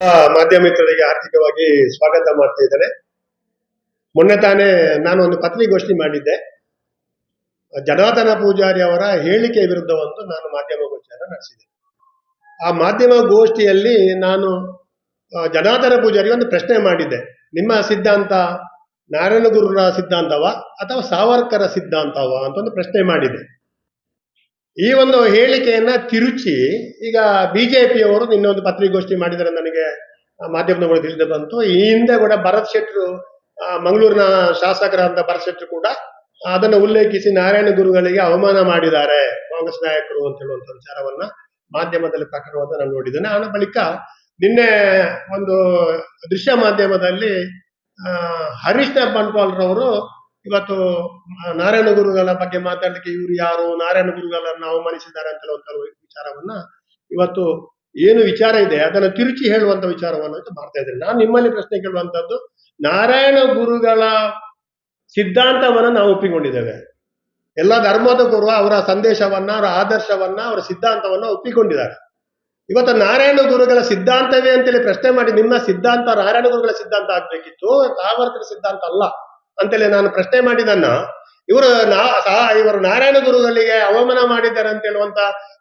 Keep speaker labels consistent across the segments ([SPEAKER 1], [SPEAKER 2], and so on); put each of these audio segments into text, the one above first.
[SPEAKER 1] ಮಾಧ್ಯಮ ಮಿತ್ರರಿಗೆ ಆರ್ಥಿಕವಾಗಿ ಸ್ವಾಗತ ಮಾಡ್ತಾ ಇದ್ದಾರೆ ಮೊನ್ನೆ ತಾನೇ ನಾನು ಒಂದು ಪತ್ರಿಕೋಷ್ಠಿ ಮಾಡಿದ್ದೆ. ಜನಾರ್ದನ ಪೂಜಾರಿ ಅವರ ಹೇಳಿಕೆ ವಿರುದ್ಧವಂತೂ ನಾನು ಮಾಧ್ಯಮ ಗೋಷ್ಠಿಯನ್ನು ನಡೆಸಿದೆ. ಆ ಮಾಧ್ಯಮ ಗೋಷ್ಠಿಯಲ್ಲಿ ನಾನು ಜನಾರ್ದನ ಪೂಜಾರಿ ಒಂದು ಪ್ರಶ್ನೆ ಮಾಡಿದ್ದೆ. ನಿಮ್ಮ ಸಿದ್ಧಾಂತ ನಾರಾಯಣ ಗುರುರ ಸಿದ್ಧಾಂತವ ಅಥವಾ ಸಾವರ್ಕರ ಸಿದ್ಧಾಂತವ ಅಂತ ಒಂದು ಪ್ರಶ್ನೆ ಮಾಡಿದೆ ಈ ಒಂದು ಹೇಳಿಕೆಯನ್ನ ತಿರುಚಿ ಈಗ ಬಿಜೆಪಿಯವರು ನಿನ್ನೆ ಒಂದು ಪತ್ರಿಕಾಗೋಷ್ಠಿ ಮಾಡಿದರೆ ನನಗೆ ಆ, ಮಾಧ್ಯಮದವರು ತಿಳಿದು ಬಂತು. ಈ ಹಿಂದೆ ಕೂಡ ಭರತ್ ಶೆಟ್ರು ಮಂಗಳೂರಿನ ಶಾಸಕರಾದ ಭರತ್ ಶೆಟ್ರು ಕೂಡ ಅದನ್ನು ಉಲ್ಲೇಖಿಸಿ ನಾರಾಯಣ ಗುರುಗಳಿಗೆ ಅವಮಾನ ಮಾಡಿದ್ದಾರೆ ಕಾಂಗ್ರೆಸ್ ನಾಯಕರು ಅಂತ ಹೇಳುವಂತ ವಿಚಾರವನ್ನ ಮಾಧ್ಯಮದಲ್ಲಿ ಪ್ರಕಟವಾದ ನಾನು ನೋಡಿದ್ದೇನೆ. ಆನ ಬಳಿಕ ನಿನ್ನೆ ಒಂದು ದೃಶ್ಯ ಮಾಧ್ಯಮದಲ್ಲಿ ಆ, ಹರೀಶ್ ಬಂಟ್ವಾಲ್ ರವರು ಇವತ್ತು ನಾರಾಯಣ ಗುರುಗಳ ಬಗ್ಗೆ ಮಾತಾಡ್ಲಿಕ್ಕೆ ಇವರು ಯಾರು, ನಾರಾಯಣ ಗುರುಗಳನ್ನ ಅವಮಾನಿಸಿದ್ದಾರೆ ಅಂತ ಹೇಳುವಂತ ವಿಚಾರವನ್ನ ಇವತ್ತು ಏನು ವಿಚಾರ ಇದೆ, ಅದನ್ನ ತಿರುಚಿ ಹೇಳುವಂತ ವಿಚಾರವನ್ನು ಮಾಡ್ತಾ ಇದ್ದಾರೆ. ನಾನು ನಿಮ್ಮಲ್ಲಿ ಪ್ರಶ್ನೆ ಕೇಳುವಂತದ್ದು, ನಾರಾಯಣ ಗುರುಗಳ ಸಿದ್ಧಾಂತವನ್ನ ನಾವು ಒಪ್ಪಿಕೊಂಡಿದ್ದೇವೆ. ಎಲ್ಲ ಧರ್ಮದ ಗುರು ಅವರ ಸಂದೇಶವನ್ನ, ಅವರ ಆದರ್ಶವನ್ನ, ಅವರ ಸಿದ್ಧಾಂತವನ್ನ ಒಪ್ಪಿಕೊಂಡಿದ್ದಾರೆ. ಇವತ್ತು ನಾರಾಯಣ ಗುರುಗಳ ಸಿದ್ಧಾಂತವೇ ಅಂತೇಳಿ ಪ್ರಶ್ನೆ ಮಾಡಿ, ನಿಮ್ಮ ಸಿದ್ಧಾಂತ, ನಾರಾಯಣ ಗುರುಗಳ ಸಿದ್ಧಾಂತ ಆಗ್ಬೇಕಿತ್ತು ಸಾವರ್ಕರ ಸಿದ್ಧಾಂತ ಅಲ್ಲ. ಅಂತೇಳಿ ನಾನು ಪ್ರಶ್ನೆ ಮಾಡಿದನ್ನ, ಇವರು ನಾ ಸಾ- ಇವರು ನಾರಾಯಣ ಗುರುಗಳಿಗೆ ಅವಮಾನ ಮಾಡಿದ್ದಾರೆ ಅಂತ ಹೇಳುವಂತ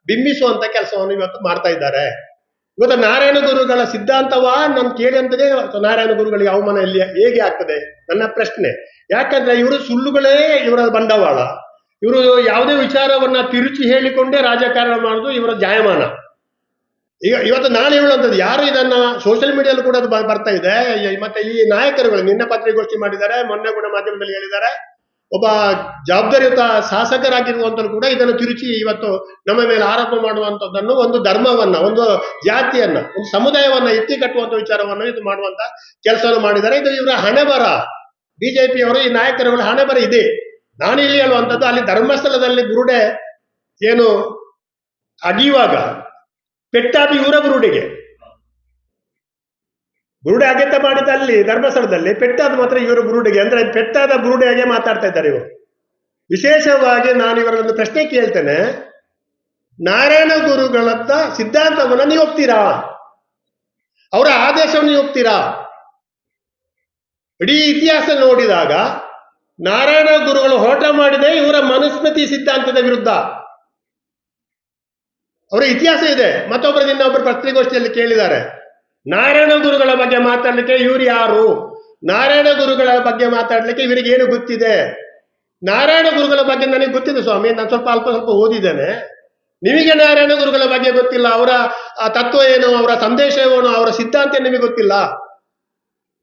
[SPEAKER 1] ಬಿಂಬಿಸುವಂತ ಕೆಲಸವನ್ನು ಇವತ್ತು ಮಾಡ್ತಾ ಇದ್ದಾರೆ. ಇವತ್ತು ನಾರಾಯಣ ಗುರುಗಳ ಸಿದ್ಧಾಂತವ? ನಾನು ಅಂತಲೇ ನಾರಾಯಣ ಗುರುಗಳಿಗೆ ಅವಮಾನ ಇಲ್ಲಿ ಹೇಗೆ ಆಗ್ತದೆ? ನನ್ನ ಪ್ರಶ್ನೆ. ಯಾಕಂದ್ರೆ ಇವರು ಸುಳ್ಳುಗಳೇ ಇವರ ಬಂಡವಾಳ. ಇವರು ಯಾವುದೇ ವಿಚಾರವನ್ನ ತಿರುಚಿ ಹೇಳಿಕೊಂಡೇ ರಾಜಕಾರಣ ಮಾಡುದು ಇವರ ಜಾಯಮಾನ. ಈಗ ಇವತ್ತು ನಾನು ಹೇಳುವಂಥದ್ದು ಯಾರು ಇದನ್ನ ಸೋಷಿಯಲ್ ಮೀಡಿಯಲ್ಲಿ ಕೂಡ ಅದು ಬರ್ತಾ ಇದೆ. ಮತ್ತೆ ಈ ನಾಯಕರುಗಳು ನಿನ್ನೆ ಪತ್ರಿಕಾಗೋಷ್ಠಿ ಮಾಡಿದ್ದಾರೆ, ಮೊನ್ನೆ ಕೂಡ ಮಾಧ್ಯಮದಲ್ಲಿ ಹೇಳಿದ್ದಾರೆ. ಒಬ್ಬ ಜವಾಬ್ದಾರಿಯುತ ಶಾಸಕರಾಗಿರುವಂತರು ಕೂಡ ಇದನ್ನು ತಿರುಚಿ ಇವತ್ತು ನಮ್ಮ ಮೇಲೆ ಆರೋಪ ಮಾಡುವಂತದ್ದನ್ನು ಒಂದು ಧರ್ಮವನ್ನ, ಒಂದು ಜಾತಿಯನ್ನ, ಒಂದು ಸಮುದಾಯವನ್ನ ಎತ್ತಿ ಕಟ್ಟುವಂತ ವಿಚಾರವನ್ನು ಇದು ಮಾಡುವಂತ ಕೆಲಸವನ್ನು ಮಾಡಿದ್ದಾರೆ. ಇದು ಇವರ ಹಣೆಬರ. ಬಿಜೆಪಿಯವರು, ಈ ನಾಯಕರುಗಳ ಹಣೆಬರ ಇದೆ. ನಾನು ಇಲ್ಲಿ ಹೇಳುವಂತದ್ದು ಅಲ್ಲಿ ಧರ್ಮಸ್ಥಳದಲ್ಲಿ ಗುರುಡೆ ಏನು ಅಗಿಯುವಾಗ ಪೆಟ್ಟಾದಿ ಇವರ ಬುರುಡೆಗೆ. ಬುರುಡೆ ಅಗೆತ ಮಾಡಿದಲ್ಲಿ ಧರ್ಮಸ್ಥಳದಲ್ಲಿ ಪೆಟ್ಟಾದ ಮಾತ್ರ ಇವರು ಬುರುಡೆಗೆ. ಅಂದ್ರೆ ಪೆಟ್ಟಾದ ಬುರುಡೆಗೆ ಮಾತಾಡ್ತಾ ಇದ್ದಾರೆ ಇವರು. ವಿಶೇಷವಾಗಿ ನಾನು ಇವರೊಂದು ಪ್ರಶ್ನೆ ಕೇಳ್ತೇನೆ. ನಾರಾಯಣ ಗುರುಗಳತ್ತ ಸಿದ್ಧಾಂತವನ್ನ ನೀವು ಒಪ್ತೀರಾ? ಅವರ ಆದೇಶವನ್ನು ನೀವು ಒಪ್ತೀರಾ? ಇಡೀ ಇತಿಹಾಸ ನೋಡಿದಾಗ ನಾರಾಯಣ ಗುರುಗಳು ಹೋಟ ಮಾಡಿದೆ ಇವರ ಮನುಸ್ಮೃತಿ ಸಿದ್ಧಾಂತದ ವಿರುದ್ಧ. ಅವರ ಇತಿಹಾಸ ಇದೆ. ಮತ್ತೊಬ್ಬರಿಂದ ಒಬ್ಬರು ಪತ್ರಿಕೋಷ್ಠಿಯಲ್ಲಿ ಕೇಳಿದ್ದಾರೆ. ನಾರಾಯಣ ಗುರುಗಳ ಬಗ್ಗೆ ಮಾತಾಡ್ಲಿಕ್ಕೆ ಇವ್ರು ಯಾರು? ನಾರಾಯಣ ಗುರುಗಳ ಬಗ್ಗೆ ಮಾತಾಡ್ಲಿಕ್ಕೆ ಇವರಿಗೆ ಏನು ಗೊತ್ತಿದೆ? ನಾರಾಯಣ ಗುರುಗಳ ಬಗ್ಗೆ ನನಗೆ ಗೊತ್ತಿದೆ ಸ್ವಾಮಿ, ನಾನು ಸ್ವಲ್ಪ ಅಲ್ಪ ಸ್ವಲ್ಪ ಓದಿದ್ದೇನೆ. ನಿಮಗೆ ನಾರಾಯಣ ಗುರುಗಳ ಬಗ್ಗೆ ಗೊತ್ತಿಲ್ಲ? ಅವರ ತತ್ವ ಏನು? ಅವರ ಸಂದೇಶ ಏನು? ಅವರ ಸಿದ್ಧಾಂತ ನಿಮಗೆ ಗೊತ್ತಿಲ್ಲ?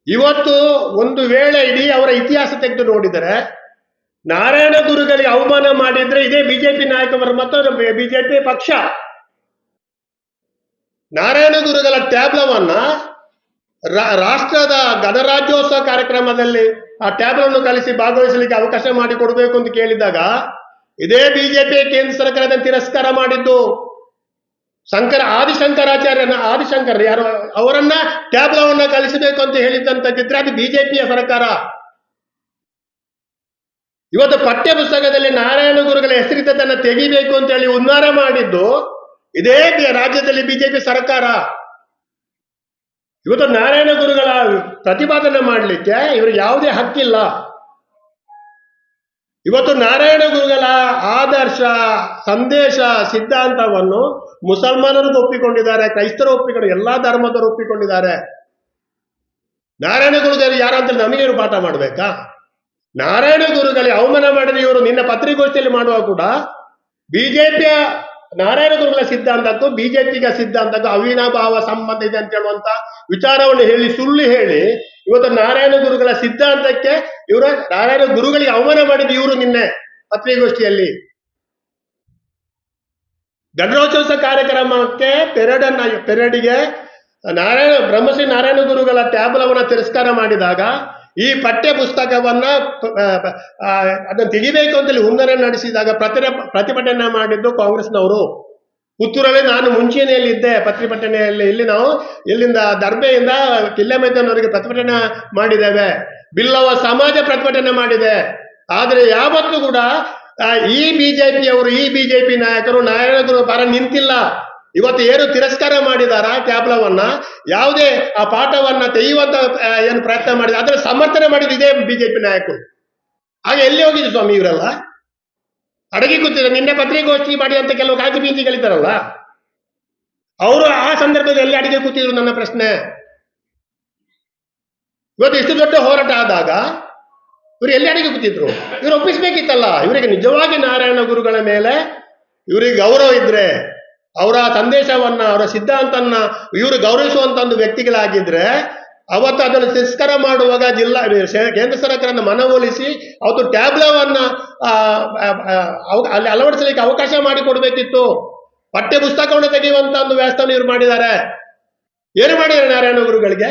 [SPEAKER 1] ಇವತ್ತು ಒಂದು ವೇಳೆ ಇಡೀ ಅವರ ಇತಿಹಾಸ ತೆಗೆದು ನೋಡಿದರೆ, ನಾರಾಯಣ ಗುರುಗಳಿಗೆ ಅವಮಾನ ಮಾಡಿದ್ರೆ ಇದೇ ಬಿಜೆಪಿ ನಾಯಕರು ಮತ್ತೊಂದು ಬಿಜೆಪಿ ಪಕ್ಷ. ನಾರಾಯಣ ಗುರುಗಳ ಟ್ಯಾಬ್ಲವನ್ನ ರಾಷ್ಟ್ರದ ಗಣರಾಜ್ಯೋತ್ಸವ ಕಾರ್ಯಕ್ರಮದಲ್ಲಿ ಆ ಟ್ಯಾಬ್ಲವನ್ನು ಕಲಿಸಿ ಭಾಗವಹಿಸಲಿಕ್ಕೆ ಅವಕಾಶ ಮಾಡಿ ಕೊಡಬೇಕು ಅಂತ ಕೇಳಿದಾಗ ಇದೇ ಬಿಜೆಪಿ ಕೇಂದ್ರ ಸರ್ಕಾರದ ತಿರಸ್ಕಾರ ಮಾಡಿದ್ದು ಶಂಕರ, ಆದಿಶಂಕರಾಚಾರ್ಯನ, ಆದಿಶಂಕರ್ ಯಾರು, ಅವರನ್ನ ಟ್ಯಾಬ್ಲವನ್ನ ಕಲಿಸಬೇಕು ಅಂತ ಹೇಳಿದ್ದಂತಿದ್ರೆ ಅದು ಬಿಜೆಪಿಯ ಸರ್ಕಾರ. ಇವತ್ತು ಪಠ್ಯ ಪುಸ್ತಕದಲ್ಲಿ ನಾರಾಯಣ ಗುರುಗಳ ಹೆಸರಿದ್ದದನ್ನ ತೆಗಿಬೇಕು ಅಂತ ಹೇಳಿ ಉನ್ನಾರ ಮಾಡಿದ್ದು ಇದೇ ರಾಜ್ಯದಲ್ಲಿ ಬಿಜೆಪಿ ಸರ್ಕಾರ. ಇವತ್ತು ನಾರಾಯಣ ಗುರುಗಳ ಪ್ರತಿಪಾದನೆ ಮಾಡಲಿಕ್ಕೆ ಇವರು ಯಾವುದೇ ಹಕ್ಕಿಲ್ಲ. ಇವತ್ತು ನಾರಾಯಣ ಗುರುಗಳ ಆದರ್ಶ, ಸಂದೇಶ, ಸಿದ್ಧಾಂತವನ್ನು ಮುಸಲ್ಮಾನರು ಒಪ್ಪಿಕೊಂಡಿದ್ದಾರೆ, ಕ್ರೈಸ್ತರು ಒಪ್ಪಿಕೊಂಡು, ಎಲ್ಲಾ ಧರ್ಮದವರು ಒಪ್ಪಿಕೊಂಡಿದ್ದಾರೆ. ನಾರಾಯಣ ಗುರುಗಳು ಯಾರು ಅಂತ ನಮಗೆ ಇವರು ಪಾಠ ಮಾಡಬೇಕಾ? ನಾರಾಯಣ ಗುರುಗಳಿಗೆ ಅವಮಾನ ಮಾಡಿದ ಇವರು ನಿನ್ನ ಪತ್ರಿಕೋಷ್ಠಿಯಲ್ಲಿ ಮಾಡುವಾಗ ಕೂಡ ಬಿಜೆಪಿಯ ನಾರಾಯಣ ಗುರುಗಳ ಸಿದ್ಧಾಂತದ್ದು, ಬಿಜೆಪಿಗೆ ಸಿದ್ಧಾಂತದ್ದು, ಅವಿನಾಭಾವ ಸಂಬಂಧ ಇದೆ ಅಂತ ಹೇಳುವಂತ ವಿಚಾರವನ್ನು ಹೇಳಿ, ಸುಳ್ಳು ಹೇಳಿ, ಇವತ್ತು ನಾರಾಯಣ ಗುರುಗಳ ಸಿದ್ಧಾಂತಕ್ಕೆ ಇವರು ನಾರಾಯಣ ಗುರುಗಳಿಗೆ ಅವಮಾನ ಮಾಡಿದ ಇವರು ನಿನ್ನೆ ಪತ್ರಿಕಾಗೋಷ್ಠಿಯಲ್ಲಿ. ಗಣರಾಜ್ಯೋತ್ಸವ ಕಾರ್ಯಕ್ರಮಕ್ಕೆ ಪೆರೇಡ್ ಪೆರೇಡಿಗೆ ನಾರಾಯಣ, ಬ್ರಹ್ಮಶ್ರೀ ನಾರಾಯಣ ಗುರುಗಳ ಟ್ಯಾಬ್ಲವನ್ನ ತಿರಸ್ಕಾರ ಮಾಡಿದಾಗ ಈ ಪಠ್ಯ ಪುಸ್ತಕವನ್ನ ಅದನ್ನು ತೆಗಿಬೇಕು ಅಂತೇಳಿ ಹುನ್ನರ ನಡೆಸಿದಾಗ ಪ್ರತಿ ಪ್ರತಿಭಟನೆ ಮಾಡಿದ್ದು ಕಾಂಗ್ರೆಸ್ನವರು. ಪುತ್ತೂರಲ್ಲಿ ನಾನು ಮುಂಚೂಣಿಯಲ್ಲಿ ಇದ್ದೆ ಪ್ರತಿಭಟನೆಯಲ್ಲಿ ಇಲ್ಲಿ ನಾವು, ಇಲ್ಲಿಂದ ದರ್ಬೆಯಿಂದ ಕಿಲ್ಲೆ ಮೈದಾನವರಿಗೆ ಪ್ರತಿಭಟನೆ ಮಾಡಿದ್ದೇವೆ. ಬಿಲ್ಲವ ಸಮಾಜ ಪ್ರತಿಭಟನೆ ಮಾಡಿದೆ. ಆದರೆ ಯಾವತ್ತೂ ಕೂಡ ಈ ಬಿಜೆಪಿಯವರು, ಈ ಬಿಜೆಪಿ ನಾಯಕರು ನಾರಾಯಣಗುರು ಪರ ನಿಂತಿಲ್ಲ. ಇವತ್ತು ಏನು ತಿರಸ್ಕಾರ ಮಾಡಿದಾರ ಟ್ಯಾಬ್ಲವನ್ನ, ಯಾವುದೇ ಆ ಪಾಠವನ್ನ ತೆಗೆಯುವಂತ ಏನು ಪ್ರಯತ್ನ ಮಾಡಿದ ಅದರ ಸಮರ್ಥನೆ ಮಾಡಿದ ಇದೇ ಬಿಜೆಪಿ ನಾಯಕರು. ಹಾಗೆ ಎಲ್ಲಿ ಹೋಗಿದ್ರು ಸ್ವಾಮಿ ಇವರೆಲ್ಲ? ಅಡಗಿ ಕೂತಿದ್ರು, ನಿನ್ನೆ ಪತ್ರಿಕಾಗೋಷ್ಠಿ ಮಾಡಿ ಅಂತ ಕೆಲವು ಕಾಗಿ ಬೀಜಿಗಳಿದ್ದಾರಲ್ಲ ಅವರು ಆ ಸಂದರ್ಭದಲ್ಲಿ ಎಲ್ಲಿ ಅಡಿಗೆ ಕೂತಿದ್ರು ನನ್ನ ಪ್ರಶ್ನೆ? ಇವತ್ತು ಇಷ್ಟು ದೊಡ್ಡ ಹೋರಾಟ ಆದಾಗ ಇವರು ಎಲ್ಲಿ ಅಡಿಗೆ ಕೂತಿದ್ರು? ಇವ್ರು ಒಪ್ಪಿಸ್ಬೇಕಿತ್ತಲ್ಲ, ಇವರಿಗೆ ನಿಜವಾಗಿ ನಾರಾಯಣ ಗುರುಗಳ ಮೇಲೆ, ಇವರಿಗೆ ಗೌರವ ಇದ್ರೆ ಅವರ ಸಂದೇಶವನ್ನ, ಅವರ ಸಿದ್ಧಾಂತನ್ನ ಇವರು ಗೌರವಿಸುವಂತ ಒಂದು ವ್ಯಕ್ತಿಗಳಾಗಿದ್ರೆ ಅವತ್ತು ಅದನ್ನು ತಿರಸ್ಕಾರ ಮಾಡುವಾಗ ಜಿಲ್ಲಾ ಕೇಂದ್ರ ಸರ್ಕಾರನ ಮನವೊಲಿಸಿ ಅವತ್ತು ಟ್ಯಾಬ್ಲವನ್ನ ಅಲ್ಲಿ ಅಳವಡಿಸಲಿಕ್ಕೆ ಅವಕಾಶ ಮಾಡಿಕೊಡ್ಬೇಕಿತ್ತು. ಪಠ್ಯ ಪುಸ್ತಕವನ್ನು ತೆಗೆಯುವಂತ ಒಂದು ವ್ಯವಸ್ಥೆಯನ್ನು ಇವರು ಮಾಡಿದ್ದಾರೆ. ಏನು ಮಾಡಿದ್ದಾರೆ ನಾರಾಯಣ ಗುರುಗಳಿಗೆ?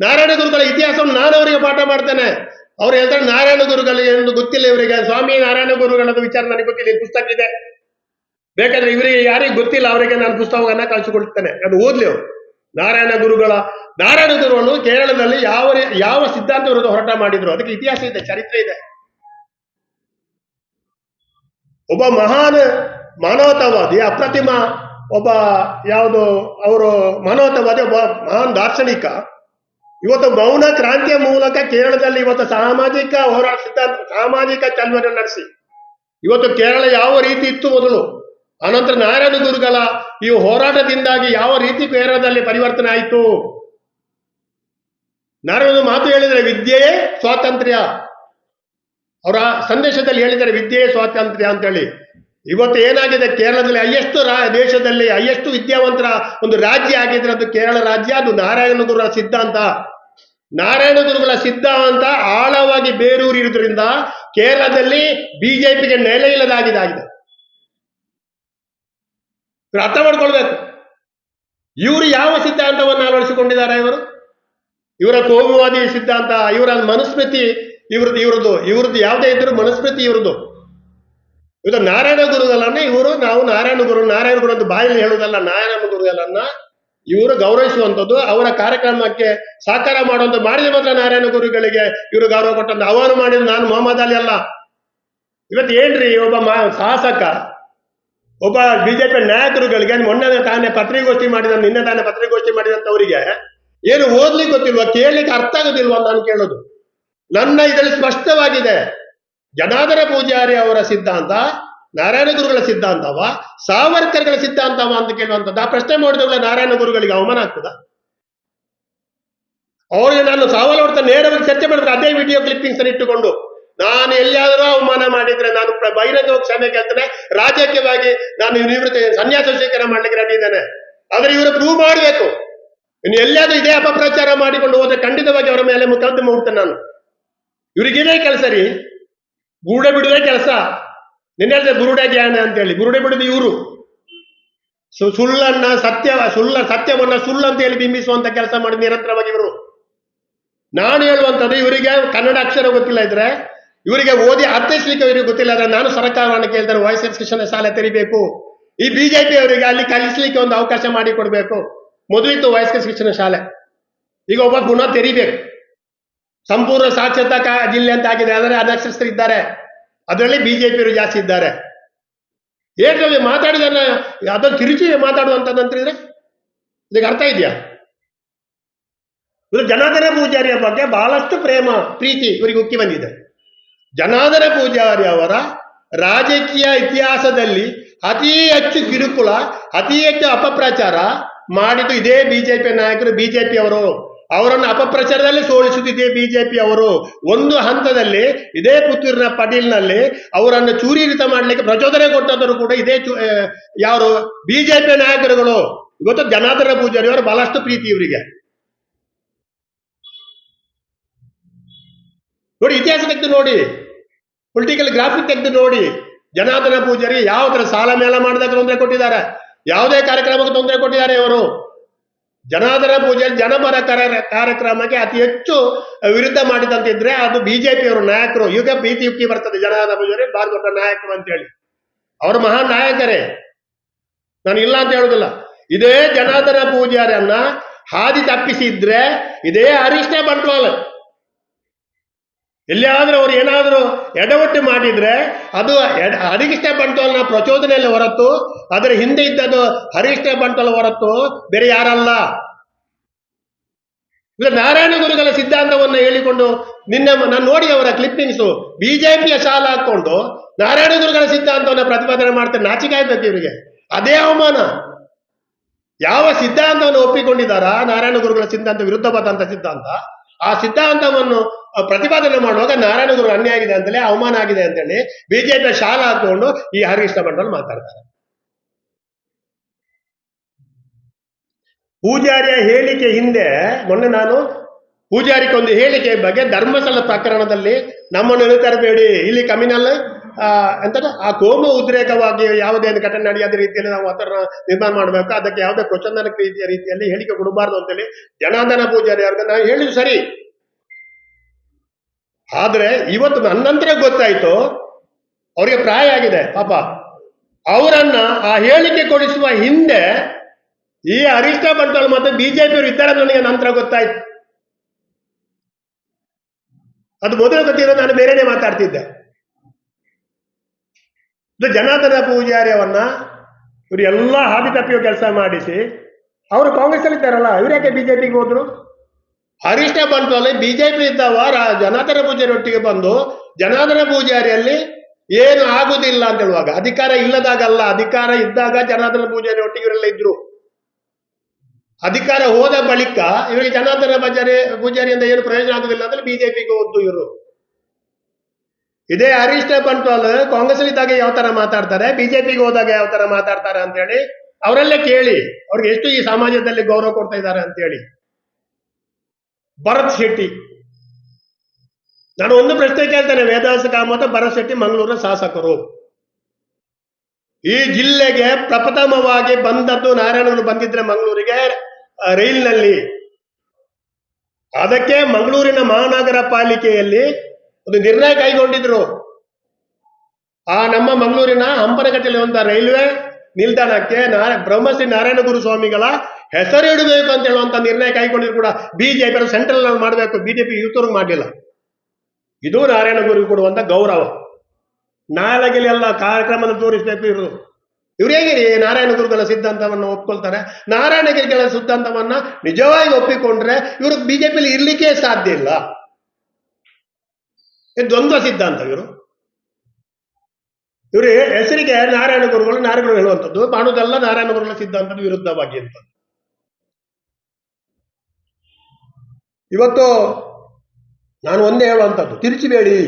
[SPEAKER 1] ನಾರಾಯಣ ಗುರುಗಳ ಇತಿಹಾಸವನ್ನು ನಾನು ಅವರಿಗೆ ಪಾಠ ಮಾಡ್ತೇನೆ. ಅವ್ರು ಹೇಳ್ತಾರೆ ನಾರಾಯಣ ಗುರುಗಳಿಗೆ ಎಂದು ಗೊತ್ತಿಲ್ಲ ಇವರಿಗೆ. ಸ್ವಾಮಿ ನಾರಾಯಣ ಗುರುಗಳ ವಿಚಾರ ನನಗೆ ಗೊತ್ತಿಲ್ಲ ಪುಸ್ತಕ ಇದೆ ಬೇಕಾದ್ರೆ ಇವರಿಗೆ ಯಾರಿಗೆ ಗೊತ್ತಿಲ್ಲ, ಅವರಿಗೆ ನಾನು ಪುಸ್ತಕವನ್ನ ಕಳಿಸಿಕೊಳ್ತೇನೆ ಅದು ಓದ್ಲಿ ಅವರು. ನಾರಾಯಣ ಗುರುಗಳ, ನಾರಾಯಣ ಗುರುಗಳು ಕೇರಳದಲ್ಲಿ ಯಾವ ಯಾವ ಸಿದ್ಧಾಂತ ವಿರುದ್ಧ ಹೋರಾಟ ಮಾಡಿದ್ರು? ಅದಕ್ಕೆ ಇತಿಹಾಸ ಇದೆ, ಚರಿತ್ರೆ ಇದೆ. ಒಬ್ಬ ಮಹಾನ್ ಮಾನವತಾವಾದಿ, ಅಪ್ರತಿಮ ಒಬ್ಬ ಯಾವುದು, ಅವರು ಮಾನವತಾವಾದಿ, ಒಬ್ಬ ಮಹಾನ್ ದಾರ್ಶನಿಕ. ಇವತ್ತು ಮೌನ ಕ್ರಾಂತಿಯ ಮೂಲಕ ಕೇರಳದಲ್ಲಿ ಇವತ್ತು ಸಾಮಾಜಿಕ ಹೋರಾಟ ಸಿದ್ಧಾಂತ, ಸಾಮಾಜಿಕ ಚಳವಳಿ ನಡೆಸಿ. ಇವತ್ತು ಕೇರಳ ಯಾವ ರೀತಿ ಇತ್ತು ಮೊದಲು? ಅನಂತರ ನಾರಾಯಣ ಗುರುಗಳ ಈ ಹೋರಾಟದಿಂದಾಗಿ ಯಾವ ರೀತಿ ಕೇರಳದಲ್ಲಿ ಪರಿವರ್ತನೆ ಆಯಿತು? ನಾರಾಯಣ ಮಾತು ಹೇಳಿದರೆ ವಿದ್ಯೆಯೇ ಸ್ವಾತಂತ್ರ್ಯ. ಅವರ ಸಂದೇಶದಲ್ಲಿ ಹೇಳಿದರೆ ವಿದ್ಯೆಯೇ ಸ್ವಾತಂತ್ರ್ಯ ಅಂತೇಳಿ. ಇವತ್ತು ಏನಾಗಿದೆ? ಕೇರಳದಲ್ಲಿ ಅಯ್ಯಷ್ಟು ರಾ, ದೇಶದಲ್ಲಿ ಅಯ್ಯಷ್ಟು ವಿದ್ಯಾವಂತರ ಒಂದು ರಾಜ್ಯ ಆಗಿದ್ರೆ ಅದು ಕೇರಳ ರಾಜ್ಯ, ಅದು ನಾರಾಯಣ ಗುರುಗಳ ಸಿದ್ಧಾಂತ. ನಾರಾಯಣ ಗುರುಗಳ ಸಿದ್ಧಾಂತ ಆಳವಾಗಿ ಬೇರೂರಿರುವುದರಿಂದ ಕೇರಳದಲ್ಲಿ ಬಿಜೆಪಿಗೆ ನೆಲೆ ಇಲ್ಲದಾಗಿದಾಗಿದೆ ಇವ್ರು ಅರ್ಥ ಮಾಡ್ಕೊಳ್ಬೇಕು. ಇವರು ಯಾವ ಸಿದ್ಧಾಂತವನ್ನು ಅಳವಡಿಸಿಕೊಂಡಿದ್ದಾರೆ ಇವರು? ಇವರ ಕೋಮುವಾದಿ ಸಿದ್ಧಾಂತ, ಇವರ ಮನುಸ್ಮೃತಿ ಇವ್ರದ್ದು ಇವ್ರದ್ದು ಇವ್ರದ್ದು ಯಾವುದೇ ಇದ್ರೂ ಮನುಸ್ಮೃತಿ ಇವ್ರದ್ದು. ಇದು ನಾರಾಯಣ ಗುರುಗಳನ್ನ ಇವರು? ನಾವು ನಾರಾಯಣ ಗುರು ನಾರಾಯಣ ಗುರು ಅಂತ ಬಾಯಲ್ಲಿ ಹೇಳುವುದಲ್ಲ ನಾರಾಯಣ ಗುರುಗಳನ್ನ ಇವರು ಗೌರವಿಸುವಂಥದ್ದು, ಅವರ ಕಾರ್ಯಕ್ರಮಕ್ಕೆ ಸಾಕಾರ ಮಾಡುವಂತ ಮಾಡಿದ ಮಾತ್ರ ನಾರಾಯಣ ಗುರುಗಳಿಗೆ ಇವರು ಗೌರವ ಕೊಟ್ಟಂತ. ಅವನು ಮಾಡಿದ ನಾನು ಮೊಹಮ್ಮದ್ ಅಲಿ ಅಲ್ಲ. ಇವತ್ತು ಏನ್ರಿ ಒಬ್ಬ ಮಾ ಶಾಸಕ ಒಬ್ಬ ಬಿಜೆಪಿ ನಾಯಕರುಗಳಿಗೆ ಮೊನ್ನೆ ತಾನೇ ಪತ್ರಿಕೋಷ್ಠಿ ಮಾಡಿದ, ನಿನ್ನೆ ತಾನೇ ಪತ್ರಿಕೋಷ್ಠಿ ಮಾಡಿದಂತವರಿಗೆ ಏನು ಓದ್ಲಿಕ್ಕೆ ಗೊತ್ತಿಲ್ವಾ, ಕೇಳಲಿಕ್ಕೆ ಅರ್ಥ ಆಗೋದಿಲ್ವಾ ನಾನು ಕೇಳೋದು. ನನ್ನ ಇದರಲ್ಲಿ ಸ್ಪಷ್ಟವಾಗಿದೆ, ಜನಾರ್ದನ ಪೂಜಾರಿ ಅವರ ಸಿದ್ಧಾಂತ, ನಾರಾಯಣ ಗುರುಗಳ ಸಿದ್ಧಾಂತವ, ಸಾವರ್ಕರ್ಗಳ ಸಿದ್ಧಾಂತವ ಅಂತ ಕೇಳುವಂಥದ್ದು. ಆ ಪ್ರಶ್ನೆ ಮಾಡಿದವಳ ನಾರಾಯಣ ಗುರುಗಳಿಗೆ ಅವಮಾನ ಆಗ್ತದ? ಅವ್ರಿಗೆ ನಾನು ಸಾವಲ್ ಹೊಡ್ತಾ ನೇರವಾಗಿ ಚರ್ಚೆ ಮಾಡಿದ್ರೆ ಅದೇ ವಿಡಿಯೋ ಕ್ಲಿಪ್ಪಿಂಗ್ ಅನ್ನು ಇಟ್ಟುಕೊಂಡು. ನಾನು ಎಲ್ಲಿಯಾದರೂ ಅವಮಾನ ಮಾಡಿದ್ರೆ ನಾನು ಬಹಿರಂಗವಾಗಿ ಕ್ಷಮೆ ಕೇಳ್ತೇನೆ ರಾಜಕೀಯವಾಗಿ ನಾನು ನಿವೃತ್ತಿ ಸನ್ಯಾಸ ಸ್ವೀಕಾರ ಮಾಡ್ಲಿಕ್ಕೆ ರೆಡಿ ಇದ್ದೇನೆ. ಆದ್ರೆ ಇವರು ಪ್ರೂವ್ ಮಾಡಬೇಕು. ಇನ್ನು ಎಲ್ಲಿಯಾದ್ರೂ ಇದೇ ಅಪಪ್ರಚಾರ ಮಾಡಿಕೊಂಡು ಹೋದ್ರೆ ಖಂಡಿತವಾಗಿ ಅವರ ಮೇಲೆ ಮುಖಾಂತರ ಮಾಡ್ತೇನೆ ನಾನು. ಇವ್ರಿಗೇನೇ ಕೆಲಸ ರೀ. ಗುರುಡೆ ಬಿಡುವುದೇ ಕೆಲಸ. ನಿನ್ನೆ ಗುರುಡೆ ಜ್ಞಾನ ಅಂತೇಳಿ. ಗುರುಡೆ ಬಿಡುದು ಇವರು. ಸುಳ್ಳನ್ನ ಸತ್ಯ, ಸುಳ್ಳ ಸತ್ಯವನ್ನ ಸುಳ್ಳು ಅಂತ ಹೇಳಿ ಬಿಂಬಿಸುವಂತ ಕೆಲಸ ಮಾಡಿ ನಿರಂತರವಾಗಿ ಇವರು. ನಾನು ಹೇಳುವಂಥದ್ದು ಇವರಿಗೆ ಕನ್ನಡ ಅಕ್ಷರ ಗೊತ್ತಿಲ್ಲ ಇದ್ರೆ ಇವರಿಗೆ ಓದಿ ಅರ್ಥೈಸ್ಲಿಕ್ಕೆ ಇವರಿಗೆ ಗೊತ್ತಿಲ್ಲ ಅಂದ್ರೆ ನಾನು ಸರ್ಕಾರವನ್ನು ಕೇಳಿದ್ರೆ ವಾಯ್ಸ್ ಶಿಕ್ಷಣ ಶಾಲೆ ತೆರಿಬೇಕು. ಈ ಬಿಜೆಪಿ ಅವರಿಗೆ ಅಲ್ಲಿ ಕಲಿಸ್ಲಿಕ್ಕೆ ಒಂದು ಅವಕಾಶ ಮಾಡಿ ಕೊಡಬೇಕು. ಮೊದಲಿತ್ತು ವಯಸ್ಕ ಶಿಕ್ಷಣ ಶಾಲೆ. ಈಗ ಒಬ್ಬ ಗುಣ ತೆರಿಬೇಕು. ಸಂಪೂರ್ಣ ಸಾಕ್ಷರತಾ ಜಿಲ್ಲೆ ಅಂತ ಆಗಿದೆ, ಆದರೆ ಅನಕ್ಷರಸ್ಥರಿದ್ದಾರೆ ಅದರಲ್ಲಿ ಬಿಜೆಪಿಯವರು ಜಾಸ್ತಿ ಇದ್ದಾರೆ. ಏಕೆ ಮಾತಾಡಿದನ್ನ ಅದನ್ನು ತಿರುಚಿ ಮಾತಾಡುವಂತದ್ದಂತಿದ್ರೆ ಇದಕ್ಕೆ ಅರ್ಥ ಇದೆಯಾ? ಇದು ಜನಾರ್ದನ ಪೂಜಾರಿಯ ಬಗ್ಗೆ ಬಹಳಷ್ಟು ಪ್ರೇಮ, ಪ್ರೀತಿ ಇವರಿಗೆ ಉಕ್ಕಿ ಬಂದಿದೆ. ಜನಾರ್ದನ ಪೂಜಾರಿ ಅವರ ರಾಜಕೀಯ ಇತಿಹಾಸದಲ್ಲಿ ಅತಿ ಹೆಚ್ಚು ಕಿರುಕುಳ, ಅತಿ ಹೆಚ್ಚು ಅಪಪ್ರಚಾರ ಮಾಡಿದ್ದು ಇದೇ ಬಿಜೆಪಿ ನಾಯಕರು. ಬಿಜೆಪಿ ಅವರು ಅವರನ್ನು ಅಪಪ್ರಚಾರದಲ್ಲಿ ಸೋಲಿಸುತ್ತಿದೆ ಬಿಜೆಪಿ ಅವರು. ಒಂದು ಹಂತದಲ್ಲಿ ಇದೇ ಪುತ್ತೂರಿನ ಪಟೀಲ್ನಲ್ಲಿ ಅವರನ್ನು ಚೂರಿರಿತ ಮಾಡಲಿಕ್ಕೆ ಪ್ರಚೋದನೆ ಕೊಟ್ಟದರು ಕೂಡ ಇದೇ ಯಾರು? ಬಿಜೆಪಿ ನಾಯಕರುಗಳು. ಇವತ್ತು ಜನಾರ್ದನ ಪೂಜಾರಿ ಅವರು ಬಹಳಷ್ಟು ಪ್ರೀತಿ ಇವರಿಗೆ. ನೋಡಿ ಇತಿಹಾಸ ತೆಗೆದು ನೋಡಿ. ಪೊಲಿಟಿಕಲ್ ಗ್ರಾಫಿಕ್ ತೆಗೆದು ನೋಡಿ, ಜನಾರ್ದನ ಪೂಜಾರಿ ಯಾವ ತರ ಸಾಲ ಮೇಳ ಮಾಡಿದಾಗ ತೊಂದರೆ ಕೊಟ್ಟಿದ್ದಾರೆ, ಯಾವುದೇ ಕಾರ್ಯಕ್ರಮಕ್ಕೆ ತೊಂದರೆ ಕೊಟ್ಟಿದ್ದಾರೆ ಇವರು. ಜನಾರ್ದನ ಪೂಜಾರಿ ಜನಪರ ಕಾರ್ಯ- ಕಾರ್ಯಕ್ರಮಕ್ಕೆ ಅತಿ ಹೆಚ್ಚು ವಿರುದ್ಧ ಮಾಡಿದಂತಿದ್ರೆ ಅದು ಬಿಜೆಪಿ ಅವರು ನಾಯಕರು ಈಗ ಪ್ರೀತಿ ಬರ್ತದೆ ಜನಾರ್ದನ ಪೂಜಾರಿ ಬಾರ್ ನಾಯಕರು ಅಂತ ಹೇಳಿ. ಅವರು ಮಹಾನ್ ನಾಯಕರೇ. ನಾನು ಇಲ್ಲ ಅಂತ ಹೇಳುದಿಲ್ಲ. ಇದೇ ಜನಾರ್ದನ ಪೂಜಾರಿಯನ್ನ ಹಾದಿ ತಪ್ಪಿಸಿದ್ರೆ, ಇದೇ ಅರಿಷ್ಟೇ ಬಂಟ್ವಾಳ ಎಲ್ಲಿಯಾದ್ರೂ ಅವ್ರು ಏನಾದರೂ ಎಡವಟ್ಟು ಮಾಡಿದ್ರೆ ಅದು ಹರಿಕೃಷ್ಣ ಬಂಟ್ವಾಳನ ಪ್ರಚೋದನೆಯಲ್ಲಿ ಹೊರತು, ಅದರ ಹಿಂದೆ ಇದ್ದದ್ದು ಹರಿಕೃಷ್ಣ ಬಂಟೋಲ್ ಹೊರತು ಬೇರೆ ಯಾರಲ್ಲ. ಇಲ್ಲ, ನಾರಾಯಣ ಗುರುಗಳ ಸಿದ್ಧಾಂತವನ್ನು ಹೇಳಿಕೊಂಡು ನಿನ್ನೆ ನಾನು ನೋಡಿ ಅವರ ಕ್ಲಿಪ್ಪಿಂಗ್ಸು ಬಿಜೆಪಿಯ ಶಾಲ ಹಾಕ್ಕೊಂಡು ನಾರಾಯಣ ಗುರುಗಳ ಸಿದ್ಧಾಂತವನ್ನು ಪ್ರತಿಪಾದನೆ ಮಾಡ್ತಾರೆ ನಾಚಿಕೆ ಆಗ್ಬೇಕು ಇವರಿಗೆ. ಅದೇ ಅವಮಾನ. ಯಾವ ಸಿದ್ಧಾಂತವನ್ನು ಒಪ್ಪಿಕೊಂಡಿದ್ದಾರಾ ನಾರಾಯಣ ಗುರುಗಳ ಸಿದ್ಧಾಂತ ವಿರುದ್ಧವಾದಂತ ಸಿದ್ಧಾಂತ? ಆ ಸಿದ್ಧಾಂತವನ್ನು ಪ್ರತಿಪಾದನೆ ಮಾಡುವಾಗ ನಾರಾಯಣ ಗುರು ಅನ್ಯಾಯ ಆಗಿದೆ ಅಂತೇಳಿ ಅವಮಾನ ಆಗಿದೆ ಅಂತೇಳಿ ಬಿಜೆಪಿ ಶಾಲ ಹಾಕೊಂಡು ಈ ಹರಿಕೃಷ್ಣ ಮಂಡಲ್ ಮಾತಾಡ್ತಾರೆ. ಪೂಜಾರಿಯ ಹೇಳಿಕೆ ಹಿಂದೆ, ಮೊನ್ನೆ ನಾನು ಪೂಜಾರಿಗೆ ಒಂದು ಹೇಳಿಕೆ ಬಗ್ಗೆ ಧರ್ಮಸ್ಥಳ ಪ್ರಕರಣದಲ್ಲಿ ನಮ್ಮನ್ನು ಎಳೆತರಬೇಡಿ ಇಲ್ಲಿ ಕಮಿನಲ್ ಎಂತದ ಆ ಕೋಮು ಉದ್ರೇಕವಾಗಿ ಯಾವುದೇ ಒಂದು ಘಟನೆ ನಡೆಯದ ರೀತಿಯಲ್ಲಿ ನಾವು ಅದರ ನಿರ್ಮಾಣ ಮಾಡಬೇಕು. ಅದಕ್ಕೆ ಯಾವುದೇ ಪ್ರಚೋದನಕ ರೀತಿಯ ರೀತಿಯಲ್ಲಿ ಹೇಳಿಕೆ ಕೊಡಬಾರ್ದು ಅಂತೇಳಿ ಜನಾರ್ದನ ಪೂಜಾರಿ ಅವ್ರಿಗೆ ನಾನು ಹೇಳಿದ್ದು ಸರಿ. ಆದ್ರೆ ಇವತ್ತು ನನ್ನಂತರ ಗೊತ್ತಾಯ್ತು, ಅವರಿಗೆ ಪ್ರಾಯ ಆಗಿದೆ, ಪಾಪ. ಅವರನ್ನ ಆ ಹೇಳಿಕೆ ಕೊಡಿಸುವ ಹಿಂದೆ ಈ ಅರಿಷ್ಟ ಬಂಟ್ವಾಳ ಮತ್ತೆ ಬಿಜೆಪಿ ಅವರು ಇದ್ದಾರೆ ನನಗೆ ನಂತರ ಗೊತ್ತಾಯ್ತು. ಅದು ಮೊದಲ ಗೊತ್ತಿರೋ ನಾನು ಬೇರೆನೆ ಮಾತಾಡ್ತಿದ್ದೆ. ಇದು ಜನಾರ್ದನ ಪೂಜಾರಿ ಅವನ್ನ ಇವರು ಎಲ್ಲ ಹಾದಿ ತಪ್ಪಿಯೋ ಕೆಲಸ ಮಾಡಿಸಿ, ಅವರು ಕಾಂಗ್ರೆಸ್ ಅಲ್ಲಿ ಇದ್ದಾರಲ್ಲ, ಇವ್ರು ಯಾಕೆ ಬಿಜೆಪಿಗೆ ಹೋದ್ರು? ಹರೀಶ್ ಅಲ್ಲಿ ಬಿಜೆಪಿ ಇದ್ದವ ಜನಾರ್ದನ ಪೂಜಾರಿ ಒಟ್ಟಿಗೆ ಬಂದು, ಜನಾರ್ದನ ಪೂಜಾರಿಯಲ್ಲಿ ಏನು ಆಗುದಿಲ್ಲ ಅಂತ ಹೇಳುವಾಗ, ಅಧಿಕಾರ ಇಲ್ಲದಾಗಲ್ಲ, ಅಧಿಕಾರ ಇದ್ದಾಗ ಜನಾರ್ದನ ಪೂಜಾರಿ ಒಟ್ಟಿಗೆ ಇವರೆಲ್ಲ ಇದ್ರು. ಅಧಿಕಾರ ಹೋದ ಬಳಿಕ, ಇವರಿಗೆ ಜನಾರ್ದನ ಪೂಜಾರಿ, ಪೂಜಾರಿಯಿಂದ ಏನು ಪ್ರಯೋಜನ ಆಗುದಿಲ್ಲ ಅಂದ್ರೆ ಬಿಜೆಪಿಗೆ ಹೋದ್ದು ಇವರು. ಇದೇ ಹರೀಶ್ ಬಂಟ್ವಾಲ್ ಕಾಂಗ್ರೆಸ್ ಇದ್ದಾಗ ಯಾವ ತರ ಮಾತಾಡ್ತಾರೆ, ಬಿಜೆಪಿಗೆ ಹೋದಾಗ ಯಾವ ತರ ಮಾತಾಡ್ತಾರೆ ಅಂತ ಹೇಳಿ ಅವರಲ್ಲೇ ಕೇಳಿ, ಅವ್ರಿಗೆ ಎಷ್ಟು ಈ ಸಮಾಜದಲ್ಲಿ ಗೌರವ ಕೊಡ್ತಾ ಇದ್ದಾರೆ ಅಂತ ಹೇಳಿ. ಭರತ್ ಶೆಟ್ಟಿ. ನಾನು ಒಂದು ಪ್ರಶ್ನೆ ಕೇಳ್ತೇನೆ ವೇದಾಸ ಕಾಮತ ಭರತ್ ಶೆಟ್ಟಿ ಮಂಗಳೂರಿನ ಶಾಸಕರು. ಈ ಜಿಲ್ಲೆಗೆ ಪ್ರಪ್ರಥಮವಾಗಿ ಬಂದದ್ದು ನಾರಾಯಣರು ಬಂದಿದ್ರೆ ಮಂಗಳೂರಿಗೆ ರೈಲ್ನಲ್ಲಿ ರೈಲಿನಲ್ಲಿ. ಅದಕ್ಕೆ ಮಂಗಳೂರಿನ ಮಹಾನಗರ ಪಾಲಿಕೆಯಲ್ಲಿ ಒಂದು ನಿರ್ಣಯ ಕೈಗೊಂಡಿದ್ರು. ಆ ನಮ್ಮ ಮಂಗಳೂರಿನ ಹಂಪನಕಟ್ಟೆಯಲ್ಲಿ ಒಂದು ರೈಲ್ವೆ ನಿಲ್ದಾಣಕ್ಕೆ ಬ್ರಹ್ಮಶ್ರೀ ನಾರಾಯಣ ಗುರು ಸ್ವಾಮಿಗಳ ಹೆಸರು ಇಡಬೇಕು ಅಂತ ಹೇಳುವಂತ ನಿರ್ಣಯ ಕೈಗೊಂಡಿದ್ರು ಕೂಡ ಬಿಜೆಪಿ ಸೆಂಟ್ರಲ್ನಲ್ಲಿ ಮಾಡಬೇಕು. ಬಿಜೆಪಿ ಯೂತವ್ರಿಗೆ ಮಾಡಲಿಲ್ಲ. ಇದು ನಾರಾಯಣ ಗುರು ಕೊಡುವಂತ ಗೌರವ. ನಾಳೆಗೆಲ್ಲ ಕಾರ್ಯಕ್ರಮ ತೋರಿಸಬೇಕು ಇವರು. ಇವ್ರು ಹೇಗೆ ನಾರಾಯಣ ಗುರುಗಳ ಸಿದ್ಧಾಂತವನ್ನು ಒಪ್ಕೊಳ್ತಾರೆ. ನಾರಾಯಣಗಿರಿಗಳ ಸಿದ್ಧಾಂತವನ್ನ ನಿಜವಾಗಿ ಒಪ್ಪಿಕೊಂಡ್ರೆ ಇವರು ಬಿಜೆಪಿಯಲ್ಲಿ ಇರ್ಲಿಕ್ಕೆ ಸಾಧ್ಯ ಇಲ್ಲ. ಇದು ದ್ವಂದ್ವ ಸಿದ್ಧಾಂತ ಇವರು. ಇವರು ಹೆಸರಿಗೆ ನಾರಾಯಣ ಗುರುಗಳು ನಾರಾಯಣ ಗುರುಗಳು ಹೇಳುವಂಥದ್ದು. ಮಾಡುವುದೆಲ್ಲ ನಾರಾಯಣ ಗುರುಗಳ ಸಿದ್ಧಾಂತದ ವಿರುದ್ಧವಾಗಿ ಅಂತ ಇವತ್ತು ನಾನು ಒಂದೇ ಹೇಳುವಂಥದ್ದು. ತಿರುಚಿಬೇಡಿ.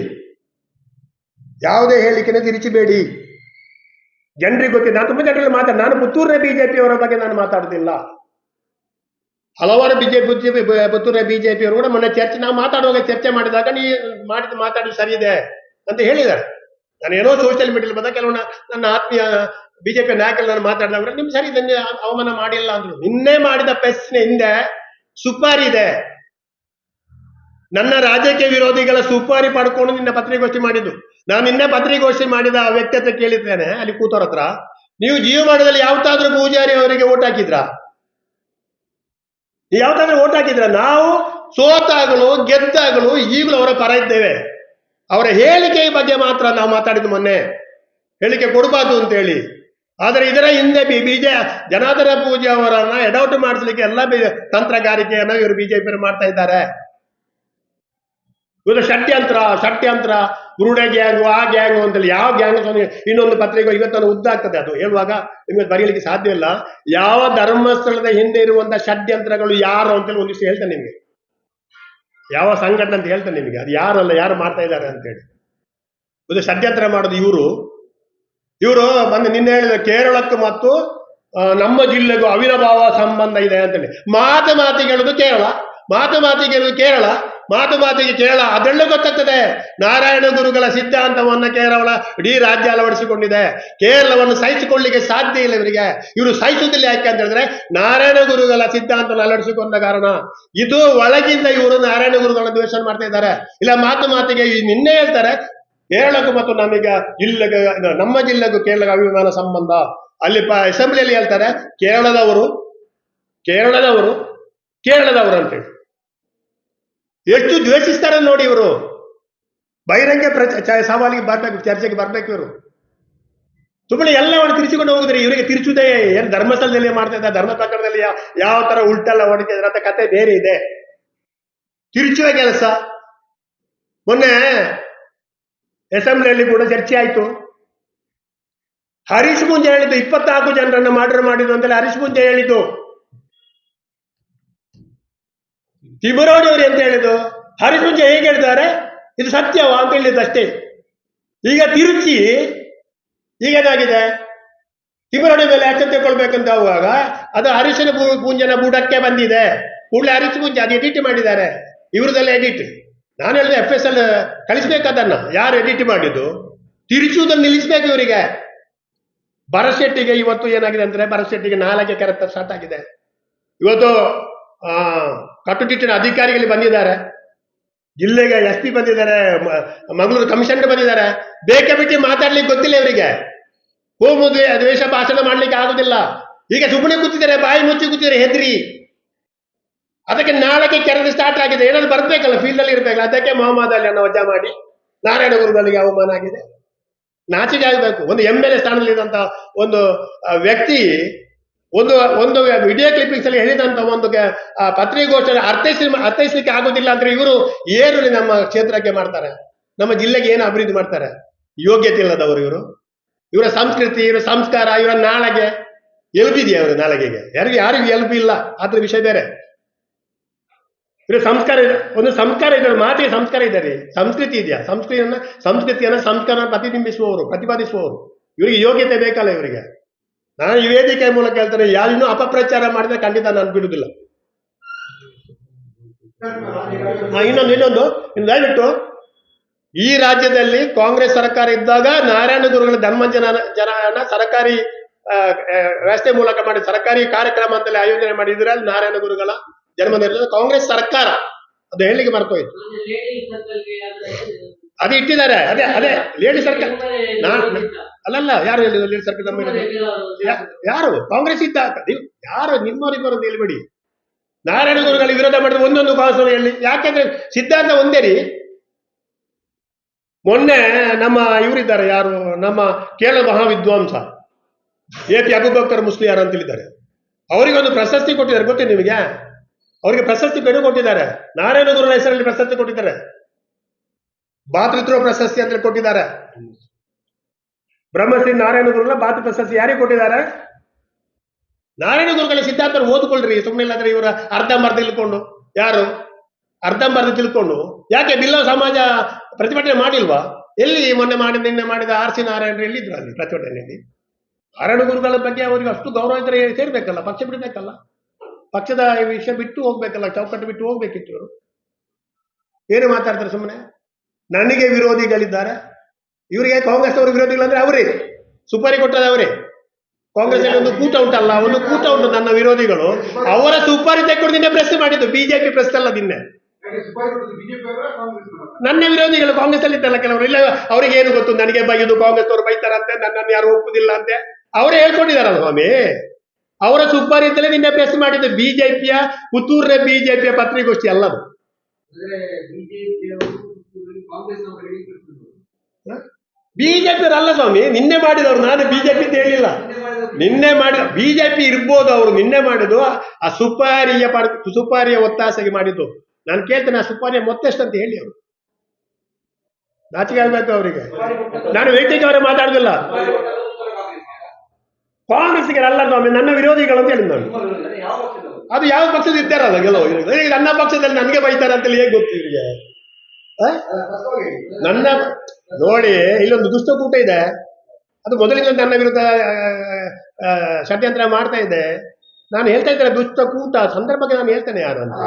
[SPEAKER 1] ಯಾವುದೇ ಹೇಳಿಕೆನ ತಿರುಚಿಬೇಡಿ. ಜನರಿಗೆ ಗೊತ್ತಿದೆ ನಾನು ತುಂಬ ಜನರಲ್ಲಿ ಮಾತಾಡ, ನಾನು ಪುತ್ತೂರಿನ ಬಿಜೆಪಿ ಅವರ ಬಗ್ಗೆ ನಾನು ಮಾತಾಡುದಿಲ್ಲ. ಹಲವಾರು ಬಿಜೆಪಿ ಬಿಜೆಪಿ ಅವರು ಕೂಡ ಮೊನ್ನೆ ಚರ್ಚೆ ನಾವು ಮಾತಾಡುವಾಗ ಚರ್ಚೆ ಮಾಡಿದಾಗ ನೀ ಮಾಡಿದ ಮಾತಾಡಿ ಸರಿ ಇದೆ ಅಂತ ಹೇಳಿದ್ದಾರೆ. ನಾನು ಏನೋ ಸೋಷಿಯಲ್ ಮೀಡಿಯಲ್ಲಿ ಬಂದಾಗ ಕೆಲವು ನನ್ನ ಆತ್ಮೀಯ ಬಿಜೆಪಿ ನಾಯಕರು ನಾನು ಮಾತಾಡಿದಾಗ ನಿಮ್ ಸರಿ ಇದನ್ನೇ ಅವಮಾನ ಮಾಡಿಲ್ಲ ಅಂದ್ರು. ನಿನ್ನೆ ಮಾಡಿದ ಪ್ರಶ್ನೆ ಹಿಂದೆ ಸುಪಾರಿ ಇದೆ. ನನ್ನ ರಾಜಕೀಯ ವಿರೋಧಿಗಳ ಸುಪಾರಿ ಪಡ್ಕೊಂಡು ನಿನ್ನ ಪತ್ರಿಕೋಷ್ಠಿ ಮಾಡಿದ್ದು. ನಾನು ನಿನ್ನೆ ಪತ್ರಿಕೋಷ್ಠಿ ಮಾಡಿದ ವ್ಯಕ್ತಿ ಹತ್ರ ಕೇಳಿದ್ದೇನೆ, ಅಲ್ಲಿ ಕೂತವ್ರ ಹತ್ರ. ನೀವು ಜೀವಮಾನದಲ್ಲಿ ಯಾವತ್ತಾದ್ರೂ ಪೂಜಾರಿ ಅವರಿಗೆ ಓಟ್ ಹಾಕಿದ್ರಾ? ಯಾವತ್ತಾದ್ರೂ ಓಟ್ ಹಾಕಿದ್ರೆ ನಾವು ಸೋತಾಗಲು, ಗೆದ್ದಾಗಲು ಈಗಲೂ ಅವರ ಪರ ಇದ್ದೇವೆ. ಅವರ ಹೇಳಿಕೆ ಬಗ್ಗೆ ಮಾತ್ರ ನಾವು ಮಾತಾಡಿದ್ದು ಮೊನ್ನೆ. ಹೇಳಿಕೆ ಕೊಡಬಾರ್ದು ಅಂತೇಳಿ ಆದರೆ ಇದರ ಹಿಂದೆ ಬಿ ಬಿಜೆ ಜನಾರ್ದನ ಪೂಜೆ ಅವರನ್ನ ಎಡೌಟ್ ಮಾಡಿಸ್ಲಿಕ್ಕೆ ಎಲ್ಲ ತಂತ್ರಗಾರಿಕೆಯನ್ನ ಇವರು ಬಿಜೆಪಿ ಮಾಡ್ತಾ ಇದ್ದಾರೆ. ಇವರು ಷಡ್ಯಂತ್ರ ಷಡ್ಯಂತ್ರ. ಗುರುಡೆ ಗ್ಯಾಂಗು ಆ ಗ್ಯಾಂಗು ಅಂತೇಳಿ ಯಾವ ಗ್ಯಾಂಗ್ ಇನ್ನೊಂದು ಪತ್ರಿಕೆ ಇವತ್ತು ಉದ್ದಾಗ್ತದೆ ಅದು. ಹೇಳುವಾಗ ನಿಮಗೆ ಬರೆಯಲಿಕ್ಕೆ ಸಾಧ್ಯ ಇಲ್ಲ. ಯಾವ ಧರ್ಮಸ್ಥಳದ ಹಿಂದೆ ಇರುವಂತಹ ಷಡ್ಯಂತ್ರಗಳು ಯಾರು ಅಂತೇಳಿ ಒಂದಿಷ್ಟು ಹೇಳ್ತೇನೆ ನಿಮಗೆ. ಯಾವ ಸಂಘಟನೆ ಅಂತ ಹೇಳ್ತೇನೆ ನಿಮಗೆ. ಅದು ಯಾರಲ್ಲ ಯಾರು ಮಾಡ್ತಾ ಇದ್ದಾರೆ ಅಂತೇಳಿ. ಇದು ಷಡ್ಯಂತ್ರ ಮಾಡೋದು ಇವರು. ಇವರು ಬಂದು ನಿನ್ನೆ ಹೇಳಿದ ಕೇರಳಕ್ಕೆ ಮತ್ತು ನಮ್ಮ ಜಿಲ್ಲೆಗೂ ಅವಿರಭಾವ ಸಂಬಂಧ ಇದೆ ಅಂತೇಳಿ. ಮಾತು ಮಾತಿಗೆ ಹೇಳೋದು ಕೇರಳ. ಮಾತು ಮಾತಿಗೆ ಕೇರಳ, ಮಾತು ಮಾತಿಗೆ ಕೇರಳ, ಅದೆಲ್ಲೂ ಗೊತ್ತಾಗ್ತದೆ. ನಾರಾಯಣ ಗುರುಗಳ ಸಿದ್ಧಾಂತವನ್ನ ಕೇರಳ ಇಡೀ ರಾಜ್ಯ ಅಳವಡಿಸಿಕೊಂಡಿದೆ. ಕೇರಳವನ್ನು ಸಹಿಸಿಕೊಳ್ಳಿಕ್ಕೆ ಸಾಧ್ಯ ಇಲ್ಲ ಇವರಿಗೆ. ಇವರು ಸಹಿಸುವುದಿಲ್ಲ ಯಾಕೆ ಅಂತ ಹೇಳಿದ್ರೆ, ನಾರಾಯಣ ಗುರುಗಳ ಸಿದ್ಧಾಂತವನ್ನು ಅಳವಡಿಸಿಕೊಂಡ ಕಾರಣ. ಇದು ಒಳಗಿಂದ ಇವರು ನಾರಾಯಣ ಗುರುಗಳ ದ್ವೇಷ ಮಾಡ್ತಾ ಇದ್ದಾರೆ. ಇಲ್ಲ, ಮಾತು ಮಾತಿಗೆ ನಿನ್ನೆ ಹೇಳ್ತಾರೆ, ಕೇರಳಕ್ಕೂ ಮತ್ತು ನಮಗೆ ಜಿಲ್ಲೆಗೆ ನಮ್ಮ ಜಿಲ್ಲೆಗೂ ಕೇರಳ ಅಭಿಮಾನ ಸಂಬಂಧ. ಅಲ್ಲಿ ಅಸೆಂಬ್ಲಿಯಲ್ಲಿ ಹೇಳ್ತಾರೆ, ಕೇರಳದವರು ಕೇರಳದವರು ಕೇರಳದವರು ಅಂತೇಳಿ. ಎಷ್ಟು ದ್ವೇಷಿಸ್ತಾರೆ ನೋಡಿ ಇವರು. ಬಹಿರಂಗ ಪ್ರಚ, ಚ- ಸವಾಲಿಗೆ ಬರ್ಬೇಕು, ಚರ್ಚೆಗೆ ಬರ್ಬೇಕು ಇವರು. ತುಂಬಾ ಎಲ್ಲ ಅವನು ತಿರ್ಚಿಕೊಂಡು ಹೋಗಿದ್ರೆ, ಇವರಿಗೆ ತಿರುಚುದೇ ಏನು ಧರ್ಮಸ್ಥಳದಲ್ಲಿ ಮಾಡ್ತಾ ಇದ್ದ, ಧರ್ಮ ಪ್ರಕಾರದಲ್ಲಿ ಯಾವ ತರ ಉಲ್ಟೆಲ್ಲ ಹೊಡಿತಿದ್ರೆ ಅಂತ ಕತೆ ಬೇರೆ ಇದೆ. ತಿರುಚುವ ಕೆಲಸ. ಮೊನ್ನೆ ಅಸೆಂಬ್ಲಿಯಲ್ಲಿ ಕೂಡ ಚರ್ಚೆ ಆಯ್ತು. ಹರೀಶ್ ಮುಂಜೆ ಹೇಳಿದ್ದು ಇಪ್ಪತ್ನಾಲ್ಕು ಜನರನ್ನು ಮಾಡಿದ್ರು ಅಂತೇಳಿ ಹರೀಶ್ ಮುಂಜೆ ಹೇಳಿದ್ದು. ತಿಮರೋಡಿ ಅವರು ಎಂತ ಹೇಳಿದ್ದು? ಹರಿಕುಂಜ ಹೇಗೆ ಹೇಳಿದ್ದಾರೆ ಇದು ಸತ್ಯವಾ ಅಂತ ಹೇಳಿದ್ದು ಅಷ್ಟೇ. ಈಗ ತಿರುಚಿ, ಈಗ ಏನಾಗಿದೆ? ತಿಮರೋಡಿ ಮೇಲೆ ಆಚೆ ತಗೊಳ್ಬೇಕಂತ ಹೋಗುವಾಗ ಅದು ಹರೀಶನ ಪೂಂಜನ ಬೂಡಕ್ಕೆ ಬಂದಿದೆ. ಕೂಡಲೇ ಹರೀಶ್ ಪೂಂಜ ಅದು ಎಡಿಟ್ ಮಾಡಿದ್ದಾರೆ. ಇವ್ರದೆಲ್ಲ ಎಡಿಟ್ ನಾನು ಹೇಳಿದೆ ಎಫ್ ಎಸ್ ಎಲ್ ಕಳಿಸ್ಬೇಕದನ್ನ ಯಾರು ಎಡಿಟ್ ಮಾಡಿದ್ದು? ತಿರುಚುವುದನ್ನು ನಿಲ್ಲಿಸ್ಬೇಕು ಇವರಿಗೆ. ಭರಶೆಟ್ಟಿಗೆ ಇವತ್ತು ಏನಾಗಿದೆ ಅಂದ್ರೆ ಭರಶೆಟ್ಟಿಗೆ ನಾಲ್ಕೆ ಕರೆತ ಸ್ಟಾರ್ಟ್ ಆಗಿದೆ. ಇವತ್ತು ಕಟ್ಟುನಿಟ್ಟಿನ ಅಧಿಕಾರಿಗಳು ಬಂದಿದ್ದಾರೆ. ಜಿಲ್ಲೆಗೆ ಎಸ್ ಪಿ ಬಂದಿದ್ದಾರೆ ಮಂಗಳೂರು ಕಮಿಷನರ್ ಬಂದಿದ್ದಾರೆ. ಬೇಕೆ ಬಿಟ್ಟು ಮಾತಾಡ್ಲಿಕ್ಕೆ ಗೊತ್ತಿಲ್ಲ ಇವರಿಗೆ. ಹೋಗುದು ದ್ವೇ- ದ್ವೇಷ ಭಾಷಣ ಮಾಡ್ಲಿಕ್ಕೆ ಆಗುದಿಲ್ಲ. ಈಗ ಸುಮ್ಮನೆ ಕೂತಿದ್ದಾರೆ, ಬಾಯಿ ಮುಚ್ಚಿ ಕೂತಿದ್ದಾರೆ, ಹೆದ್ರಿ. ಅದಕ್ಕೆ ನಾಳೆಗೆ ಕೆರೆದು ಸ್ಟಾರ್ಟ್ ಆಗಿದೆ. ಏನಾದ್ರು ಬರ್ಬೇಕಲ್ಲ ಫೀಲ್ಡ್ ಅಲ್ಲಿ ಇರ್ಬೇಕಲ್ಲ. ಅದಕ್ಕೆ ಮೊಹಮ್ಮದ್ ಅಲಿ ಅನ್ನ ವಜಾ ಮಾಡಿ ನಾರಾಯಣ ಗುರುಗಳಿಗೆ ಅವಮಾನ ಆಗಿದೆ. ನಾಚಿಕೆ ಆಗಬೇಕು. ಒಂದು ಎಂ ಎಲ್ ಎ ಸ್ಥಾನದಲ್ಲಿದ್ದಂತ ಒಂದು ವ್ಯಕ್ತಿ ಒಂದು ಒಂದು ವಿಡಿಯೋ ಕ್ಲಿಪ್ಪಿಂಗ್ಸ್ ಅಲ್ಲಿ ಹೇಳಿದಂತ ಒಂದು ಪತ್ರಿಕೋಷ್ಠ ಅರ್ಥೈಸಿ, ಅರ್ಥೈಸಲಿಕ್ಕೆ ಆಗೋದಿಲ್ಲ ಅಂದ್ರೆ ಇವರು ಏನು ನಮ್ಮ ಕ್ಷೇತ್ರಕ್ಕೆ ಮಾಡ್ತಾರೆ. ನಮ್ಮ ಜಿಲ್ಲೆಗೆ ಏನು ಅಭಿವೃದ್ಧಿ ಮಾಡ್ತಾರೆ? ಯೋಗ್ಯತೆ ಇಲ್ಲದವರು ಇವರು. ಇವರ ಸಂಸ್ಕೃತಿ, ಇವರ ಸಂಸ್ಕಾರ, ಇವರ ನಾಳೆಗೆ ಎಲ್ಬಿದೆಯಾ ಇವರ ನಾಳೆಗೆಗೆ? ಯಾರಿಗೆ, ಯಾರಿಗೂ ಎಲ್ಬಿ ಇಲ್ಲ. ಅದ್ರ ವಿಷಯ ಬೇರೆ. ಇವರ ಸಂಸ್ಕಾರ ಇದೆ. ಒಂದು ಸಂಸ್ಕಾರ ಇದೆ ಮಾತಿಗೆ ಸಂಸ್ಕಾರ ಇದೆ ಸಂಸ್ಕೃತಿ ಇದೆಯಾ? ಸಂಸ್ಕೃತಿಯನ್ನ ಸಂಸ್ಕೃತಿಯನ್ನ ಸಂಸ್ಕಾರ ಪ್ರತಿಬಿಂಬಿಸುವವರು, ಪ್ರತಿಪಾದಿಸುವವರು. ಇವರಿಗೆ ಯೋಗ್ಯತೆ ಬೇಕಲ್ಲ ಇವರಿಗೆ. ನಾನು ಈ ವೇದಿಕೆ ಮೂಲಕ ಹೇಳ್ತೇನೆ, ಯಾರಿನ್ನೂ ಅಪಪ್ರಚಾರ ಮಾಡಿದ್ರೆ ಖಂಡಿತ ನಾನು ಬಿಡುದಿಲ್ಲ ಇನ್ನೊಂದು ಇನ್ನೊಂದು, ಇನ್ನು ದಯವಿಟ್ಟು, ಈ ರಾಜ್ಯದಲ್ಲಿ ಕಾಂಗ್ರೆಸ್ ಸರ್ಕಾರ ಇದ್ದಾಗ ನಾರಾಯಣ ಗುರುಗಳ ಧರ್ಮಂಜನ ಜನನ ಸರ್ಕಾರಿ ವ್ಯವಸ್ಥೆ ಮೂಲಕ ಮಾಡಿ ಸರ್ಕಾರಿ ಕಾರ್ಯಕ್ರಮ ಅಂತಲೇ ಆಯೋಜನೆ ಮಾಡಿದ್ರೆ ನಾರಾಯಣ ಗುರುಗಳ ಜನ್ಮ ಕಾಂಗ್ರೆಸ್ ಸರ್ಕಾರ, ಅದು ಹೇಳಲಿಕ್ಕೆ ಮರ್ತೋಯ್ತು. ಅದು ಇಟ್ಟಿದ್ದಾರೆ ಅದೇ ಅದೇ ಲೇಡಿ ಸರ್ಕಲ್ ನಾನು ಅಲ್ಲಲ್ಲ ಯಾರು ಹೇಳಿದ್ರು ಲೇಡಿ ಸರ್ಕಲ್ ನಮ್ಮ ಯಾರು ಕಾಂಗ್ರೆಸ್ ಇದ್ದ ಯಾರು ನಿಮ್ಮವರಿಬ್ಬರು ಅಂತ ಹೇಳ್ಬೇಡಿ. ನಾರಾಯಣ ಗುರುಗಳು ವಿರೋಧ ಮಾಡಿದ್ರೆ ಒಂದೊಂದು ಕಾಂಗ್ರೆಸ್ ಹೇಳಿ. ಯಾಕೆಂದ್ರೆ ಸಿದ್ಧಾಂತ ಒಂದೇ ರೀ. ಮೊನ್ನೆ ನಮ್ಮ ಇವರಿದ್ದಾರೆ ಯಾರು? ನಮ್ಮ ಕೇರಳ ಮಹಾವಿದ್ವಾಂಸ. ಎ ಪಿ ಅಬುಬಕ್ಕರ್ ಮುಸ್ಲಿಯಾರ್ ಅಂತ ಹೇಳಿದ್ದಾರೆ ಅವರಿಗೆ ಒಂದು ಪ್ರಶಸ್ತಿ ಕೊಟ್ಟಿದ್ದಾರೆ. ಗೊತ್ತೇ ನಿಮಗೆ? ಅವರಿಗೆ ಪ್ರಶಸ್ತಿ ಬೇರೆ ಕೊಟ್ಟಿದ್ದಾರೆ. ನಾರಾಯಣ ಗುರುಗಳ ಹೆಸರಲ್ಲಿ ಪ್ರಶಸ್ತಿ ಕೊಟ್ಟಿದ್ದಾರೆ. ಭಾತೃತ್ವ ಪ್ರಶಸ್ತಿ ಅಂತ ಕೊಟ್ಟಿದ್ದಾರೆ. ಬ್ರಹ್ಮಶ್ರೀ ನಾರಾಯಣ ಗುರುಗಳ ಭಾತೃ ಪ್ರಶಸ್ತಿ ಯಾರಿಗೆ ಕೊಟ್ಟಿದ್ದಾರೆ? ನಾರಾಯಣ ಗುರುಗಳ ಸಿದ್ಧಾಂತ ಓದ್ಕೊಳ್ರಿ ಸುಮ್ಮನೆ ಇಲ್ಲಾಂದ್ರೆ ಇವರ ಅರ್ಧಂಬರ್ಧ ತಿಳ್ಕೊಂಡು. ಯಾರು? ಅರ್ಧಂಬರ್ಧ ತಿಳ್ಕೊಂಡು. ಯಾಕೆ ಬಿಲ್ಲವ ಸಮಾಜ ಪ್ರತಿಭಟನೆ ಮಾಡಿಲ್ವಾ? ಎಲ್ಲಿ ಮೊನ್ನೆ ಮಾಡಿ ನಿನ್ನೆ ಮಾಡಿದ ಆರ್ ಸಿ ನಾರಾಯಣ ಎಲ್ಲಿದ್ರು ಅಲ್ಲಿ ಪ್ರತಿಭಟನೆಯಲ್ಲಿ? ನಾರಾಯಣ ಗುರುಗಳ ಬಗ್ಗೆ ಅವರಿಗೆ ಅಷ್ಟು ಗೌರವ ಇದ್ರೆ ಸೇರ್ಬೇಕಲ್ಲ, ಪಕ್ಷ ಬಿಡಬೇಕಲ್ಲ. ಪಕ್ಷದ ವಿಷಯ ಬಿಟ್ಟು ಹೋಗ್ಬೇಕಲ್ಲ, ಚೌಕಟ್ಟು ಬಿಟ್ಟು ಹೋಗ್ಬೇಕಿತ್ತು ಇವರು. ಏನು ಮಾತಾಡ್ತಾರೆ ಸುಮ್ಮನೆ ನನಗೆ ವಿರೋಧಿಗಳಿದ್ದಾರೆ. ಇವರಿಗೆ ಕಾಂಗ್ರೆಸ್ ಅವರು ವಿರೋಧಿಗಳಂದ್ರೆ ಅವರೇ. ಸುಪಾರಿ ಕೊಟ್ಟದ ಅವರೇ. ಕಾಂಗ್ರೆಸ್ ಒಂದು ಕೂಟ ಉಂಟಲ್ಲ, ಒಂದು ಕೂಟ ಉಂಟು ನನ್ನ ವಿರೋಧಿಗಳು. ಅವರ ಸುಪಾರಿ ತೆಕ್ಕೊಂಡು ನಿನ್ನೆ ಪ್ರೆಸ್ ಮಾಡಿದ್ದು ಬಿಜೆಪಿ ಪ್ರೆಸ್ ಅಲ್ಲ ನಿನ್ನೆ. ನನ್ನ ವಿರೋಧಿಗಳು ಕಾಂಗ್ರೆಸ್ ಅಲ್ಲಿ ಇದ್ದಲ್ಲ ಕೆಲವರು. ಇಲ್ಲ, ಅವ್ರಿಗೆ ಏನು ಗೊತ್ತು? ನನಗೆ ಬೈಯುದು ಕಾಂಗ್ರೆಸ್ ಅವರು ಬೈತಾರಂತೆ ನನ್ನನ್ನು ಯಾರು ಒಪ್ಪುದಿಲ್ಲ ಅಂತೆ. ಅವರೇ ಹೇಳ್ಕೊಂಡಿದಾರಲ್ಲ ಸ್ವಾಮಿ. ಅವರ ಸುಪಾರಿ ಇದ್ದಲೇ ನಿನ್ನೆ ಪ್ರೆಸ್ ಮಾಡಿದ್ದು ಬಿಜೆಪಿಯ ಪುತ್ತೂರಿನ ಬಿಜೆಪಿಯ ಪತ್ರಿಕೋಷ್ಠಿ ಅಲ್ಲದು. ಬಿಜೆಪಿ ಅಲ್ಲ ಸ್ವಾಮಿ ನಿನ್ನೆ ಮಾಡಿದವರು ನಾನು ಬಿಜೆಪಿ ಅಂತ ಹೇಳಿಲ್ಲ. ನಿನ್ನೆ ಮಾಡಿ ಬಿಜೆಪಿ ಇರ್ಬೋದು ಅವರು ನಿನ್ನೆ ಮಾಡಿದ್ದು ಆ ಸುಪಾರಿಯ ಪಡ ಸುಪಾರಿಯ ಒತ್ತಾಸೆಗೆ ಮಾಡಿದ್ದು. ನಾನು ಕೇಳ್ತೇನೆ ಆ ಸುಪಾರಿಯ ಮೊತ್ತೆಷ್ಟು ಅಂತ ಹೇಳಿ ಅವರು. ನಾಚಿಕೆ ಆಗ್ಬೇಕು ಅವರಿಗೆ? ನಾನು ವೇಟಿಗೆ ಅವರೇ ಮಾತಾಡುದಿಲ್ಲ. ಕಾಂಗ್ರೆಸ್ಗೆ ಅಲ್ಲ ಸ್ವಾಮಿ ನನ್ನ ವಿರೋಧಿಗಳು ಅಂತ ಹೇಳಿದ್ ನಾನು. ಅದು ಯಾವ ಪಕ್ಷದ ಇದ್ದಾರಲ್ಲ ಗೆಲುವು? ನನ್ನ ಪಕ್ಷದಲ್ಲಿ ನನಗೆ ಬೈತಾರೆ ಅಂತೇಳಿ ಹೇಗೆ ಗೊತ್ತು ಇವರಿಗೆ? ನನ್ನ ನೋಡಿ, ಇಲ್ಲೊಂದು ದುಷ್ಟಕೂಟ ಇದೆ. ಅದು ಮೊದಲಿಂದ ನನ್ನ ವಿರುದ್ಧ ಷಡ್ಯಂತ್ರ ಮಾಡ್ತಾ ಇದೆ. ನಾನು ಹೇಳ್ತಾ ಇದ್ದೇನೆ ದುಷ್ಟಕೂಟ ಸಂದರ್ಭಕ್ಕೆ ನಾನು ಹೇಳ್ತೇನೆ ಯಾರು ಅಂತ.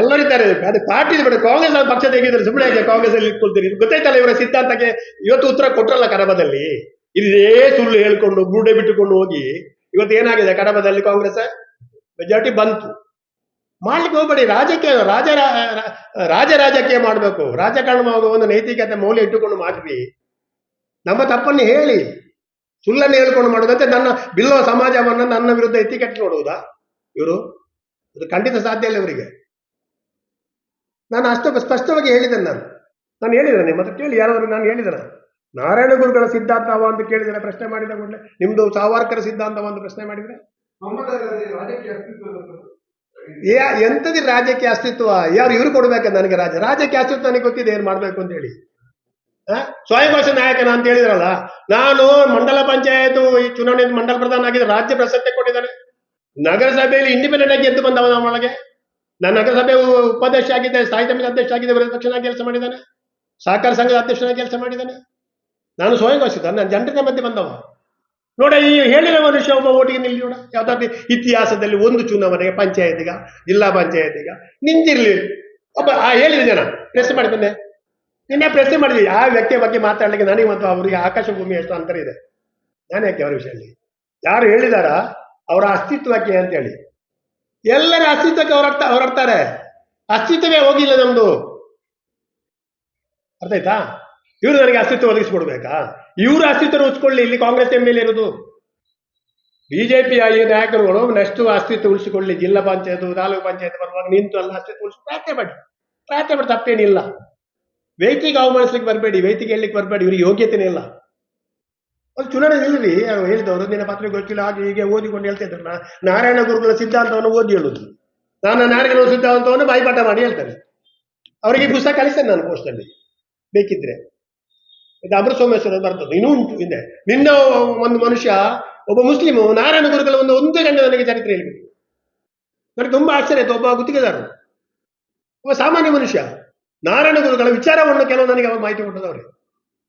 [SPEAKER 1] ಎಲ್ಲರಿದ್ದಾರೆ ಅದು ಪಾರ್ಟಿ ಬೇಡ. ಕಾಂಗ್ರೆಸ್ ಪಕ್ಷ ತೆಗೆದ್ರೆ ಸುಮ್ಮನೆ ಇದೆ ಕಾಂಗ್ರೆಸ್ ಅಲ್ಲಿ ಇಟ್ಕೊಳ್ತೀರಿ ಗೊತ್ತಾಯ್ತಲ್ಲ ಇವರ ಸಿದ್ಧಾಂತಕ್ಕೆ? ಇವತ್ತು ಉತ್ತರ ಕೊಟ್ರಲ್ಲ ಕಡಬದಲ್ಲಿ? ಇದೇ ಸುಳ್ಳು ಹೇಳ್ಕೊಂಡು ಬುಡೆ ಬಿಟ್ಟುಕೊಂಡು ಹೋಗಿ. ಇವತ್ತು ಏನಾಗಿದೆ ಕಡಬದಲ್ಲಿ ಕಾಂಗ್ರೆಸ್? ಮೆಜಾರಿಟಿ ಬಂತು. ಮಾಡ್ಲಿಕ್ಕೆ ಹೋಗ್ಬೇಡಿ. ರಾಜಕೀಯ, ರಾಜ ರಾಜ ರಾಜಕೀಯ ಮಾಡಬೇಕು. ರಾಜಕಾರಣ ಮಾಡುವ ಒಂದು ನೈತಿಕತೆ ಮೌಲ್ಯ ಇಟ್ಟುಕೊಂಡು ಮಾಡ್ರಿ. ನಮ್ಮ ತಪ್ಪನ್ನು ಹೇಳಿ. ಸುಳ್ಳನ್ನು ಹೇಳ್ಕೊಂಡು ಮಾಡೋದಂತೆ ನನ್ನ ಬಿಲ್ಲೋ ಸಮಾಜವನ್ನ ನನ್ನ ವಿರುದ್ಧ ಎತ್ತಿ ಕಟ್ಟಿ ನೋಡುವುದಾ? ಇವರು? ಇದು ಖಂಡಿತ ಸಾಧ್ಯ ಇಲ್ಲ ಇವರಿಗೆ. ನಾನು ಅಷ್ಟು ಸ್ಪಷ್ಟವಾಗಿ ಹೇಳಿದ್ದೇನೆ ನಾನು. ನಾನು ಹೇಳಿದ್ದೇನೆ ಮತ್ತೆ ಕೇಳಿ. ಯಾರಾದರೂ ನಾನು ಹೇಳಿದ್ದೇನೆ ನಾರಾಯಣ ಗುರುಗಳ ಸಿದ್ಧಾಂತವ ಅಂತ ಕೇಳಿದರೆ ಪ್ರಶ್ನೆ ಮಾಡಿದ ಕೂಡಲೇ. ನಿಮ್ಮದು ಸಾವಾರ್ಕರ ಸಿದ್ಧಾಂತವ ಅಂತ ಪ್ರಶ್ನೆ ಮಾಡಿದ್ರೆ? ಏ ಎಂತದಿ ರಾಜ್ಯಕ್ಕೆ ಅಸ್ತಿತ್ವ, ಯಾರು ಇವ್ರು ಕೊಡ್ಬೇಕು ನನಗೆ ರಾಜ್ಯ ರಾಜ್ಯಕ್ಕೆ ಅಸ್ತಿತ್ವ ನನಗೆ ಗೊತ್ತಿದೆ, ಏನ್ ಮಾಡ್ಬೇಕು ಅಂತ ಹೇಳಿ? ಸ್ವಯಂ ಘೋಷ ನಾಯಕನ ಅಂತ ಹೇಳಿದ್ರಲ್ಲ, ನಾನು ಮಂಡಲ ಪಂಚಾಯತ್ ಈ ಚುನಾವಣೆ ಮಂಡಲ ಪ್ರಧಾನ ಆಗಿದ್ದ ರಾಜ್ಯ ಪ್ರಶಸ್ತಿ ಕೊಟ್ಟಿದ್ದಾನೆ. ನಗರಸಭೆಯಲ್ಲಿ ಇಂಡಿಪೆಂಡೆಂಟ್ ಆಗಿ ಎದ್ದು ಬಂದವ ನಮ್ಮೊಳಗೆ ನಾನು ನಗರಸಭೆ ಉಪಾಧ್ಯಕ್ಷ ಆಗಿದ್ದೆ, ಸಾಹಿತ್ಯ ಅಧ್ಯಕ್ಷ ಆಗಿದ್ದೆ, ವಿರೋಧ ಪಕ್ಷನಾಗಿ ಕೆಲಸ ಮಾಡಿದ್ದಾನೆ. ಸಹಕಾರ ಸಂಘದ ಅಧ್ಯಕ್ಷನಾಗಿ ಕೆಲಸ ಮಾಡಿದ್ದಾನೆ. ನಾನು ಸ್ವಯಂ ಘೋಷಿತ ನಾನು ಜನರ ಮಧ್ಯೆ ಬಂದವ ನೋಡ, ಈ ಹೇಳಿದ ಮನುಷ್ಯ ಒಬ್ಬ ಓಟಿಗೆ ನಿಲ್ಲಿ ನೋಡ ಯಾವ್ದಾದ್ರು ಇತಿಹಾಸದಲ್ಲಿ ಒಂದು ಚುನಾವಣೆಗೆ ಪಂಚಾಯತಿಗ ಜಿಲ್ಲಾ ಪಂಚಾಯತಿಗ ನಿಂತಿರ್ಲಿ. ಒಬ್ಬ, ಆ ಹೇಳಿದ ಜನ ಪ್ರೆಸ್ ಮಾಡಿದ್ದೇನೆ ನಿನ್ನೆ ಪ್ರೆಸ್ ಮಾಡಿದ್ವಿ. ಆ ವ್ಯಕ್ತಿಯ ಬಗ್ಗೆ ಮಾತಾಡ್ಲಿಕ್ಕೆ ನನಗೆ ಮತ್ತು ಅವರಿಗೆ ಆಕಾಶ ಭೂಮಿ ಎಷ್ಟು ಅಂತರ ಇದೆ. ನಾನು ಯಾಕೆ ಅವರ ವಿಷಯದಲ್ಲಿ ಯಾರು ಹೇಳಿದಾರ? ಅವರ ಅಸ್ತಿತ್ವಕ್ಕೆ ಅಂತ ಹೇಳಿ. ಎಲ್ಲರ ಅಸ್ತಿತ್ವಕ್ಕೆ ಹೊರಡ್ತಾ ಹೊರಡ್ತಾರೆ ಅಸ್ತಿತ್ವವೇ ಹೋಗಿಲ್ಲ ನಮ್ದು. ಅರ್ಥ ಆಯ್ತಾ? ಇವರು ನನಗೆ ಅಸ್ತಿತ್ವ ಒದಗಿಸ್ಕೊಡ್ಬೇಕಾ? ಇವರು ಅಸ್ತಿತ್ವ ಉಳಿಸ್ಕೊಳ್ಳಿ, ಇಲ್ಲಿ ಕಾಂಗ್ರೆಸ್ ಎಂ ಎಲ್ ಇರೋದು. ಬಿಜೆಪಿಯ ಈ ನಾಯಕರುಗಳು ನೆಕ್ಸ್ಟ್ ಅಸ್ತಿತ್ವ ಉಳಿಸಿಕೊಳ್ಳಿ, ಜಿಲ್ಲಾ ಪಂಚಾಯತ್, ತಾಲೂಕು ಪಂಚಾಯತ್ ಬರುವಾಗ ನಿಂತು ಅಲ್ಲಿ ಅಸ್ತಿತ್ವ ಉಳಿಸಿ ಪ್ರಾರ್ಥನೆ ಮಾಡಿ ಪ್ರಾರ್ಥನೆ ಮಾಡಿ ತಪ್ಪೇನಿಲ್ಲ. ವೈತಿಗೆ ಅವಮಾನಿಸ್ಲಿಕ್ಕೆ ಬರಬೇಡಿ ವೈತಿಗೆ ಹೇಳಲಿಕ್ಕೆ ಬರಬೇಡಿ, ಇವ್ರಿಗೆ ಯೋಗ್ಯತೆನೇ ಇಲ್ಲ. ಅದು ಚುನಾವಣೆ ಅವ್ರು ಹೇಳಿದವರು, ನಿನ್ನ ಗೊತ್ತಿಲ್ಲ ಹಾಗೆ ಹೀಗೆ ಓದಿಕೊಂಡು ಹೇಳ್ತಾ ಇದ್ರು. ನಾ- ನಾರಾಯಣ ಗುರುಗಳ ಸಿದ್ಧಾಂತವನ್ನು ಓದಿ ಹೇಳುದು. ನಾನು ನಾರಾಯಣ ಸಿದ್ಧಾಂತವನ್ನು ಬಾಯಿಪಾಠ ಮಾಡಿ ಹೇಳ್ತಾರೆ ಅವರಿಗೆ ಪುಸ್ತಕ ಕಲಿಸ್ತೇನೆ ನಾನು ಪೋಸ್ಟಲ್ಲಿ ಬೇಕಿದ್ರೆ. ಇದು ಅಮೃತ ಸೋಮೇಶ್ವರ ಬರ್ತದೆ. ಇನ್ನೂ ಉಂಟು ಹಿಂದೆ ನಿನ್ನ ಒಂದು ಮನುಷ್ಯ, ಒಬ್ಬ ಮುಸ್ಲಿಮು ನಾರಾಯಣ ಗುರುಗಳ ಒಂದು ಒಂದು ಗಂಟೆ ನನಗೆ ಚರಿತ್ರೆ ಹೇಳಿಬಿಟ್ಟು ನನಗೆ ತುಂಬಾ ಆಶ್ಚರ್ಯ ಆಯ್ತು, ಒಬ್ಬ ಗುತ್ತಿಗೆದಾರರು ಒಬ್ಬ ಸಾಮಾನ್ಯ ಮನುಷ್ಯ. ನಾರಾಯಣ ಗುರುಗಳ ವಿಚಾರವನ್ನು ಕೆಲವು ನನಗೆ ಅವ ಮಾಹಿತಿ ಕೊಟ್ಟದವ್ರೆ.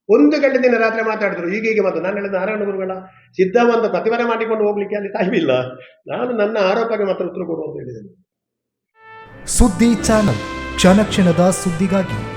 [SPEAKER 1] ಒಂದು ಗಂಟೆ ದಿನ ರಾತ್ರಿ ಮಾತಾಡಿದ್ರು. ಈಗ ಹೀಗೆ ಮಾತು. ನಾನು ಹೇಳಿದ ನಾರಾಯಣ ಗುರುಗಳ ಸಿದ್ಧವಂತ ಪ್ರತಿಭಟನೆ ಮಾಡಿಕೊಂಡು ಹೋಗ್ಲಿಕ್ಕೆ ಅಲ್ಲಿ ಟೈಮ್ ಇಲ್ಲ. ನಾನು ನನ್ನ ಆರೋಪಕ್ಕೆ ಮಾತ್ರ ಉತ್ತರ ಕೊಡುವಂತ ಹೇಳಿದ್ದೇನೆ.
[SPEAKER 2] ಸುದ್ದಿ ಚಾನಲ್. ಕ್ಷಣ ಕ್ಷಣದ ಸುದ್ದಿಗಾಗಿ.